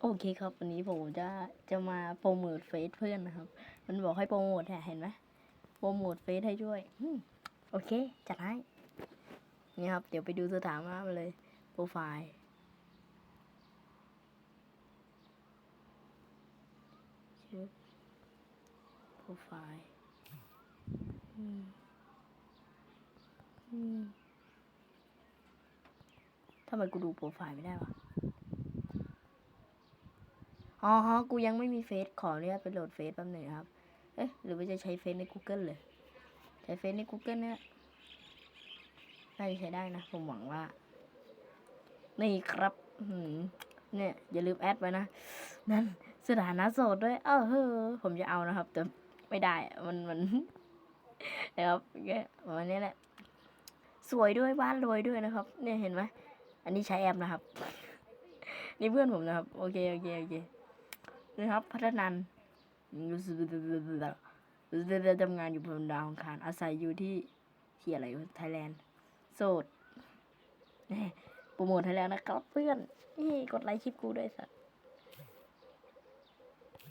โอเคครับ วันนี้ผมจะจะมาโปรโมทเฟซเพื่อนนะครับ มันบอกให้โปรโมทเนี่ยเห็นไหมโปรโมทเฟซให้ด้วยโอเค จัดให้นี่ครับ เดี๋ยวไปดูสถานะมันเลยโปรไฟล์ชื่อโปรไฟล์ทำไมกูดูโปรไฟล์ไม่ได้วะ อ๋อฮะกูยังไม่มีเฟซขออนุญาตไปโหลดเฟซแป๊บหนึ่งครับ เอ๊ะหรือว่าจะใช้เฟซใน Google เลย ใช้เฟซใน Google เนี่ยน่าจะใช้ได้นะ ผมหวังว่า นี่ครับหือเนี่ย อย่าลืมแอดไว้นะ นั่นสถานะโสดด้วย เออเฮ้อผมจะเอานะครับ แต่ไม่ได้ มันมันนะครับแค่วันนี้แหละ สวยด้วยบ้านรวยด้วยนะครับ เนี่ยเห็นไหมอันนี้ใช้แอปนะครับ นี่เพื่อนผมนะครับ โอเค โอเค โอเค นะครับ พัฒนันทำงานอยู่บนดาวองคารอาศัยอยู่ที่ที่อะไรไทยแลนด์ โสดโปรโมทให้แล้วนะครับ เพื่อนนี่กดไลค์คลิปกูด้วยสัตว์